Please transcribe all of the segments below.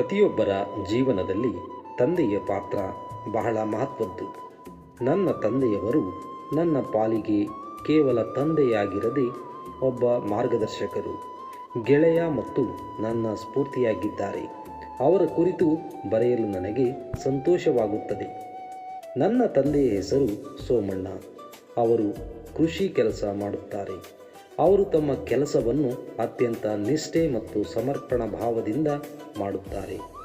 ಪ್ರತಿಯೊಬ್ಬರ ಜೀವನದಲ್ಲಿ ತಂದೆಯ ಪಾತ್ರ ಬಹಳ ಮಹತ್ವದ್ದು. ನನ್ನ ತಂದೆಯವರು ನನ್ನ ಪಾಲಿಗೆ ಕೇವಲ ತಂದೆಯಾಗಿರದೆ ಒಬ್ಬ ಮಾರ್ಗದರ್ಶಕರು, ಗೆಳೆಯ ಮತ್ತು ನನ್ನ ಸ್ಫೂರ್ತಿಯಾಗಿದ್ದಾರೆ. ಅವರ ಕುರಿತು ಬರೆಯಲು ನನಗೆ ಸಂತೋಷವಾಗುತ್ತದೆ. ನನ್ನ ತಂದೆಯ ಹೆಸರು ಸೋಮಣ್ಣ. ಅವರು ಕೃಷಿ ಕೆಲಸ ಮಾಡುತ್ತಾರೆ. ಅವರು ತಮ್ಮ ಕೆಲಸವನ್ನು ಅತ್ಯಂತ ನಿಷ್ಠೆ ಮತ್ತು ಸಮರ್ಪಣ ಭಾವದಿಂದ ಮಾಡುತ್ತಾರೆ.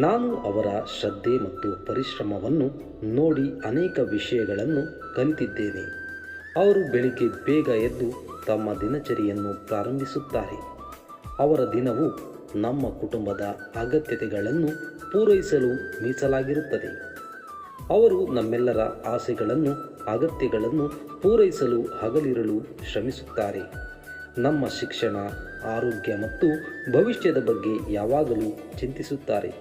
ನಾನು ಅವರ ಶ್ರದ್ಧೆ ಮತ್ತು ಪರಿಶ್ರಮವನ್ನು ನೋಡಿ ಅನೇಕ ವಿಷಯಗಳನ್ನು ಕಲಿತಿದ್ದೇನೆ. ಅವರು ಬೆಳಿಗ್ಗೆ ಬೇಗ ಎದ್ದು ತಮ್ಮ ದಿನಚರಿಯನ್ನು ಪ್ರಾರಂಭಿಸುತ್ತಾರೆ. ಅವರ ದಿನವು ನಮ್ಮ ಕುಟುಂಬದ ಅಗತ್ಯತೆಗಳನ್ನು ಪೂರೈಸಲು ಮೀಸಲಾಗಿರುತ್ತದೆ. ಅವರು ನಮ್ಮೆಲ್ಲರ ಆಸೆಗಳನ್ನು, ಅಗತ್ಯಗಳನ್ನು ಪೂರೈಸಲು ಹಗಲಿರಲು ಶ್ರಮಿಸುತ್ತಾರೆ. ನಮ್ಮ ಶಿಕ್ಷಣ, ಆರೋಗ್ಯ ಮತ್ತು ಭವಿಷ್ಯದ ಬಗ್ಗೆ ಯಾವಾಗಲೂ ಚಿಂತಿಸುತ್ತಾರೆ.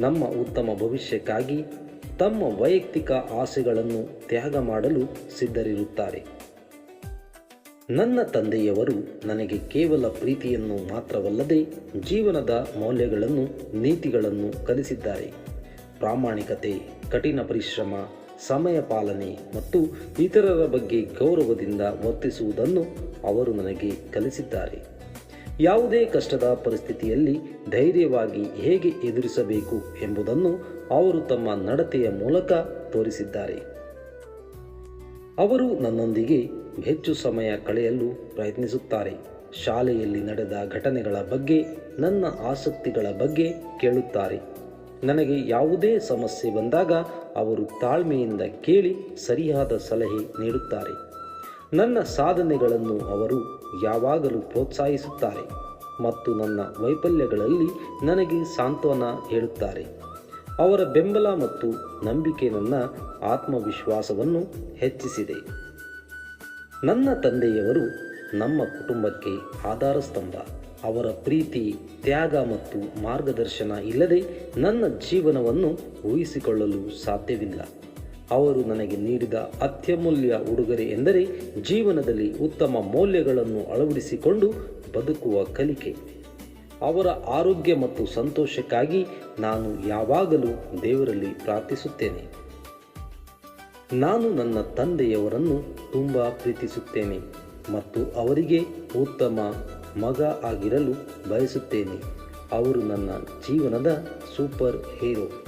ನಮ್ಮ ಉತ್ತಮ ಭವಿಷ್ಯಕ್ಕಾಗಿ ತಮ್ಮ ವೈಯಕ್ತಿಕ ಆಸೆಗಳನ್ನು ತ್ಯಾಗ ಮಾಡಲು ಸಿದ್ಧರಿರುತ್ತಾರೆ. ನನ್ನ ತಂದೆಯವರು ನನಗೆ ಕೇವಲ ಪ್ರೀತಿಯನ್ನು ಮಾತ್ರವಲ್ಲದೆ ಜೀವನದ ಮೌಲ್ಯಗಳನ್ನು, ನೀತಿಗಳನ್ನು ಕಲಿಸಿದ್ದಾರೆ. ಪ್ರಾಮಾಣಿಕತೆ, ಕಠಿಣ ಪರಿಶ್ರಮ, ಸಮಯ ಪಾಲನೆ ಮತ್ತು ಇತರರ ಬಗ್ಗೆ ಗೌರವದಿಂದ ವರ್ತಿಸುವುದನ್ನು ಅವರು ನನಗೆ ಕಲಿಸಿದ್ದಾರೆ. ಯಾವುದೇ ಕಷ್ಟದ ಪರಿಸ್ಥಿತಿಯಲ್ಲಿ ಧೈರ್ಯವಾಗಿ ಹೇಗೆ ಎದುರಿಸಬೇಕು ಎಂಬುದನ್ನು ಅವರು ತಮ್ಮ ನಡತೆಯ ಮೂಲಕ ತೋರಿಸಿದ್ದಾರೆ. ಅವರು ನನ್ನೊಂದಿಗೆ ಹೆಚ್ಚು ಸಮಯ ಕಳೆಯಲು ಪ್ರಯತ್ನಿಸುತ್ತಾರೆ. ಶಾಲೆಯಲ್ಲಿ ನಡೆದ ಘಟನೆಗಳ ಬಗ್ಗೆ, ನನ್ನ ಆಸಕ್ತಿಗಳ ಬಗ್ಗೆ ಕೇಳುತ್ತಾರೆ. ನನಗೆ ಯಾವುದೇ ಸಮಸ್ಯೆ ಬಂದಾಗ ಅವರು ತಾಳ್ಮೆಯಿಂದ ಕೇಳಿ ಸರಿಯಾದ ಸಲಹೆ ನೀಡುತ್ತಾರೆ. ನನ್ನ ಸಾಧನೆಗಳನ್ನು ಅವರು ಯಾವಾಗಲೂ ಪ್ರೋತ್ಸಾಹಿಸುತ್ತಾರೆ ಮತ್ತು ನನ್ನ ವೈಫಲ್ಯಗಳಲ್ಲಿ ನನಗೆ ಸಾಂತ್ವನ ಹೇಳುತ್ತಾರೆ. ಅವರ ಬೆಂಬಲ ಮತ್ತು ನಂಬಿಕೆ ನನ್ನ ಆತ್ಮವಿಶ್ವಾಸವನ್ನು ಹೆಚ್ಚಿಸಿದೆ. ನನ್ನ ತಂದೆಯವರು ನಮ್ಮ ಕುಟುಂಬಕ್ಕೆ ಆಧಾರ ಸ್ತಂಭ ಅವರ ಪ್ರೀತಿ, ತ್ಯಾಗ ಮತ್ತು ಮಾರ್ಗದರ್ಶನ ಇಲ್ಲದೆ ನನ್ನ ಜೀವನವನ್ನು ಊಹಿಸಿಕೊಳ್ಳಲು ಸಾಧ್ಯವಿಲ್ಲ. ಅವರು ನನಗೆ ನೀಡಿದ ಅತ್ಯಮೂಲ್ಯ ಉಡುಗೊರೆ ಎಂದರೆ ಜೀವನದಲ್ಲಿ ಉತ್ತಮ ಮೌಲ್ಯಗಳನ್ನು ಅಳವಡಿಸಿಕೊಂಡು ಬದುಕುವ ಕಲಿಕೆ. ಅವರ ಆರೋಗ್ಯ ಮತ್ತು ಸಂತೋಷಕ್ಕಾಗಿ ನಾನು ಯಾವಾಗಲೂ ದೇವರಲ್ಲಿ ಪ್ರಾರ್ಥಿಸುತ್ತೇನೆ. ನಾನು ನನ್ನ ತಂದೆಯವರನ್ನು ತುಂಬ ಪ್ರೀತಿಸುತ್ತೇನೆ ಮತ್ತು ಅವರಿಗೆ ಉತ್ತಮ ಮಗ ಆಗಿರಲು ಬಯಸುತ್ತೇನೆ. ಅವರು ನನ್ನ ಜೀವನದ ಸೂಪರ್ ಹೀರೋ.